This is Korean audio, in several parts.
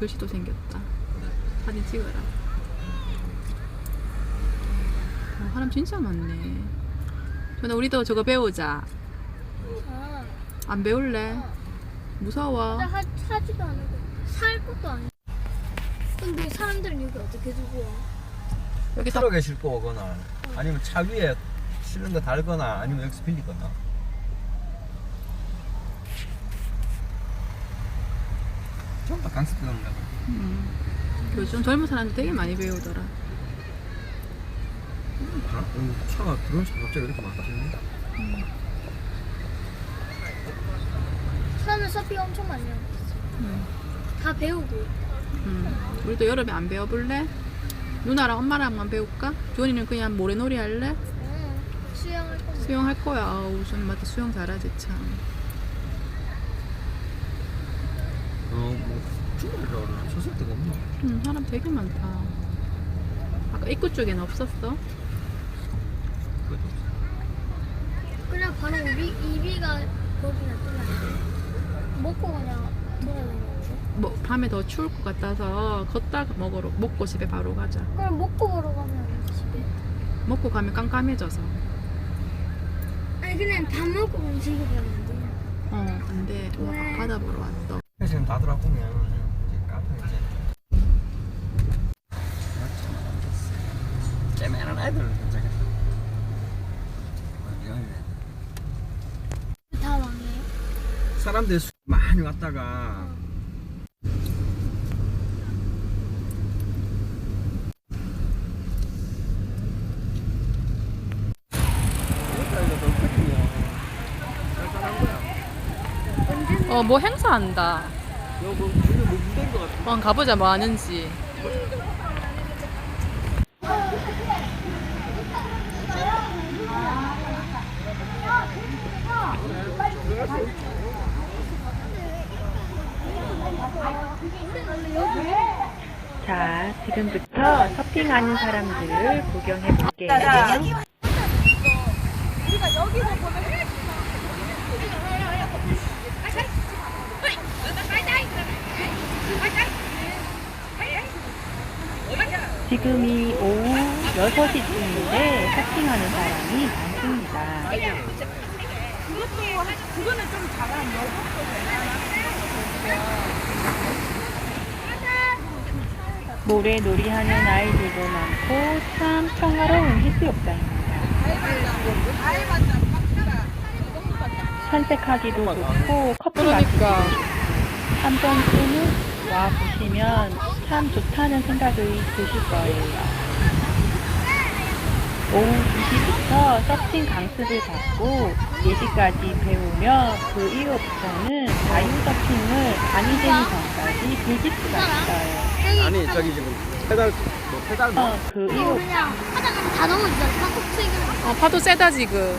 글씨도 생겼다. 사진 찍어라. 어, 사람 진짜 많네. 전화 우리도 저거 배우자. 아, 안 배울래? 무서워. 나 하, 하지도 않고 살 것도 아니고. 근데 사람들은 여기 어떻게 두고 와? 여기 딱 트럭에 싣고 오거나 아니면 차 위에 실는 거 달거나 아니면 여기서 빌리거나 전부 다 강습 배우는다 음. 요즘 젊은 사람들 되게 많이 배우더라. 차가 들어온 차가 갑자기 이렇게 많아지는데 사람은 서핑 엄청 많이 하고 있어. 음. 다 배우고. 음. 우리도 여름에 안 배워볼래? 누나랑 엄마랑만 배울까? 조언이는 그냥 모래놀이 할래? 응. 수영할 거면. 수영할 거야. 아우, 우선 맞다. 수영 잘하지 참. 어 뭐 중국이라 쳤을 데가 없나 음, 사람 되게 많다. 아까 입구 쪽에는 없었어? 그것도 없어 그냥 바로 이비, 이비가 거기나 뜨면 먹고 그냥 돌아다니는 뭐 밤에 더 추울 것 같아서 걷다 먹으러 먹고 집에 바로 가자. 그럼 먹고 보러 가면 집에. 먹고 가면 깜깜해져서. 아니 그냥 밥 먹고 음식을 가면 안 돼. 어, 안 돼. 와, 왜? 바다 보러 왔어. 다 들어보면 이제 카페 이제 저기 다 망해요. 사람들이 수- 많이 왔다가 어, 뭐 행사한다. 뭐 뭐 무대인 것 같아 어, 가보자 뭐 하는지. 자, 지금부터 서핑하는 사람들을 구경해 볼게요. 지금이 오후 6시쯤인데 서핑하는 사람이 많습니다. 모래 놀이 하는 아이들도 많고 참 평화로운 해수욕장입니다. 산책하기도 좋고 커피 마시기도 그러니까. 한 번쯤은 와 보시면 참 좋다는 생각이 드실 거예요. 오후 2시부터 서핑 강습을 받고 4시까지 배우며 그 이후부터는 자유 서핑을 밤이 되기 전까지 즐길 수가 있어요. 아니 저기 지금 페달 뭐 페달 뭐 어, 그 이후 그냥 하다가 다 넘어지잖아. 한국 지금. 어, 파도 세다 지금.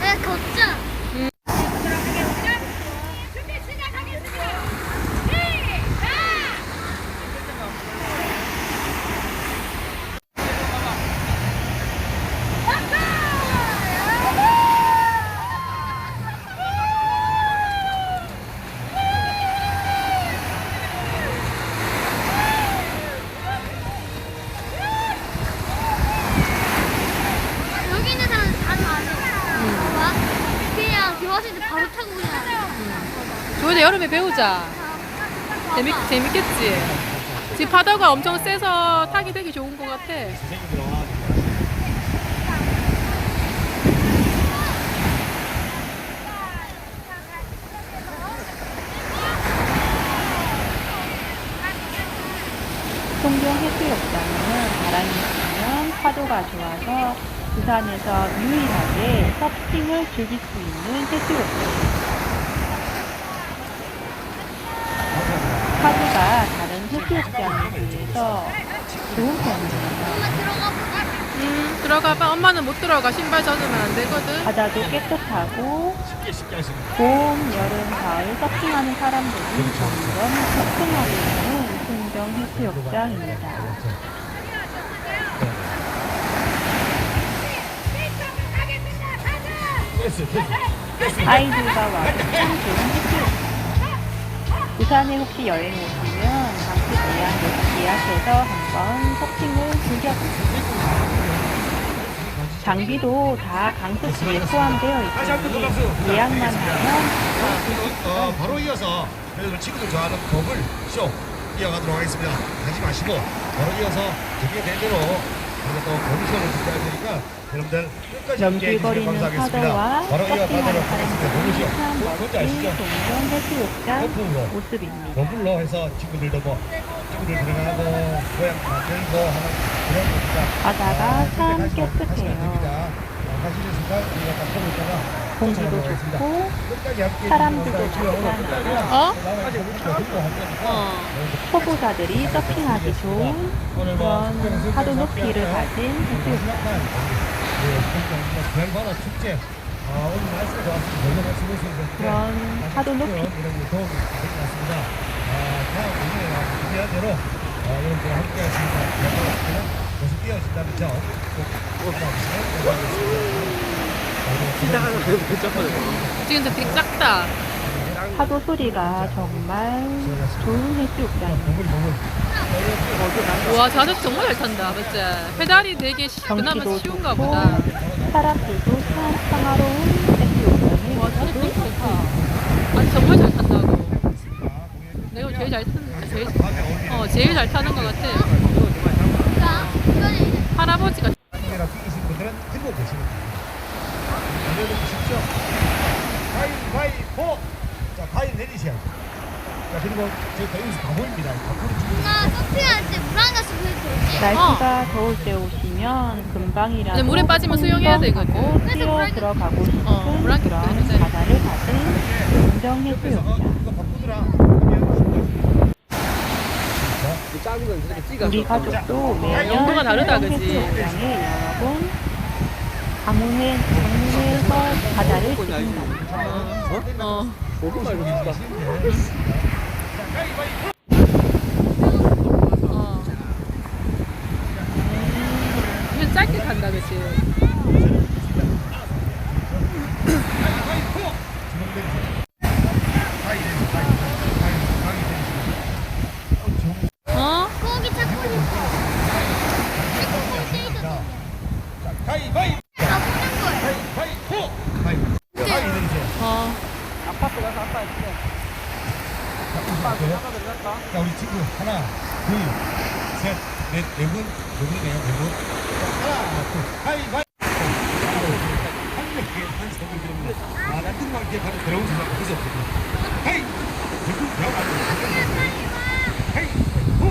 네, 걷자. 여기 있는 사람 다 잘해. 봐봐. 그냥 교화실 때 바로 타고 그냥. 조이도 여름에 배우자. 재밌, 재밌겠지? 지금 파도가 엄청 세서 타기 되게 좋은 것 같아. 송정 해수욕장은 바람이 불면 파도가 좋아서 부산에서 유일하게 서핑을 즐길 수 있는 해수욕장입니다. 파도가 다른 해수욕장에 비해서 좋은 보자. 음, 들어가봐. 엄마는 못 들어가. 신발 젖으면 안 되거든. 바다도 깨끗하고 쉽게 쉽게 하시면 봄, 여름, 가을 서핑하는 사람들이 점점 서핑하고 있는 송정 해수욕장입니다. 아이들과 와도 참 좋은 해수욕장. 부산에 혹시 여행 오시면 강습 예약, 예약해서 한번 서핑을 즐겨보세요. 장비도 다 강습지에 포함되어 있으니 예약만 하면 어, 바로 이어서 친구들 좋아하는 버블 쇼 이어가도록 하겠습니다. 가지 마시고 바로 이어서 준비된 대로 버블 쇼를 준비할 테니까 여러분들 끝까지 함께 해주시면 감사하겠습니다. 바로. 버블 쇼. 사람들이 참 뭔지 아시죠? 해수욕장 거품으로 모습입니다. 해서 친구들도 뭐 친구들 들어가고 고향 만들고 하는 그런 겁니다. 바다가 아, 참 깨끗해요. 가시는 순간 우리가 딱 보고 있다가 공기도. 좋고 사람들도 감사하고요. 다양하고 어? 하니까 어. 초보자들이 서핑하기 좋은 그런 파도 높이를 가진 주셨는데 그런 파도 높이 이런 도움이 될것 같습니다. 아, 다음 오늘 기대하대로 아, 여러분들 함께. 부양바다 계속 이어진다는 점꼭 부탁드리겠습니다. 지금 도 되게 작다. 파도 소리가 정말 좋은 보글. 와, 자전거 정말 잘 탄다. 맞지? 페달이 되게 시- 그나마 경치도 쉬운가 좋고 보다. 사람들도 참 평화로운 해수욕장에 와, 자전거 되게 좋다. 아니, 정말 잘 탄다고. 내가 제일 잘 타는, 제일, 어, 제일 잘 타는 것 같아. 할아버지가 분들은 들고. 알려주십시오. 가위바위보! 자, 가위 내리셔야죠. 자, 그리고 저희 더 여기서 다 보입니다. 밖으로 지금 엄마 서핑할 때물한 가씩 해도 되지? 날씨가 더울 때 오시면 금방이라도 근데 물에 빠지면 수영해야 되거든. 뛰어 들어가고 싶은 어, 그런 때문에. 바다를 공정 옆에서 어, 해수욕장. 이거 바꾸더라. 우리 가족도 매년 용도가 다르다, 그지? 해수욕장에 여러 번 방문해 방문해서 바다를 즐긴답니다. 어. 보고 말고 진짜 어. 그냥 짧게 간다, 그치? 어? 거기 찾고 싶어. 자, 가위바위보! 나 보는 거야. 가위바위보! 가위바위보. 가위 내리세요. 어. 아파트 가서 아빠 있어 자, 우리 친구 하나, 둘, 셋, 넷, 네 분, 네 분이네요, 네 분. 자, 하나, 둘, 가위바위보! 한 명께 한 손을 드립니다. 아, 난 뜬금없게 바로 들어온 순간 어디서 없거든. 가위! 대구 벽 안에 가위바위보!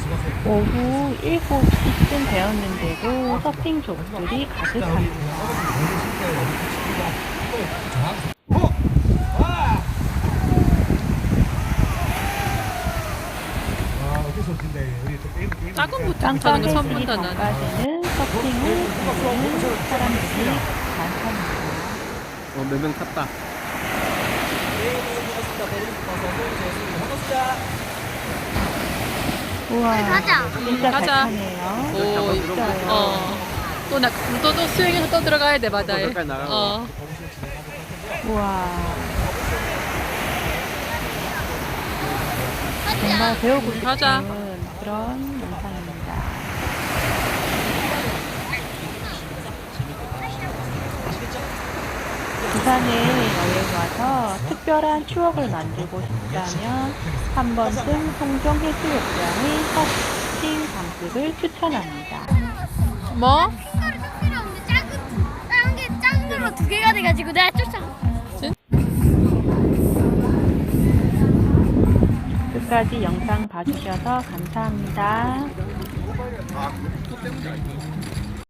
수고하세요. 오후 7시쯤 되었는데도 서핑 족들이 가득합니다. 오늘 진짜 안 타는 거 처음 본다 난. 전까지는 서핑을 즐기는 사람들이 많답니다. 어, 몇 명 탔다. 우와, 가자. 진짜 잘 가자. 타네요. 오, 진짜요. 어. 또, 나, 또, 또 수영해서 또 들어가야 돼, 바다에. 나가고. 어. 우와. 정말 배우고 싶은 가자. 그런 영상입니다. 부산에 여행 와서 특별한 추억을 만들고 싶다면 한 번쯤 송정 해수욕장의 서핑 강습을 추천합니다. 뭐? 핑거를 좀 필요 없는데 작은 작은 게 작은 걸로 두 개가 돼가지고 내가 쫓아. 끝까지 영상 봐주셔서 감사합니다.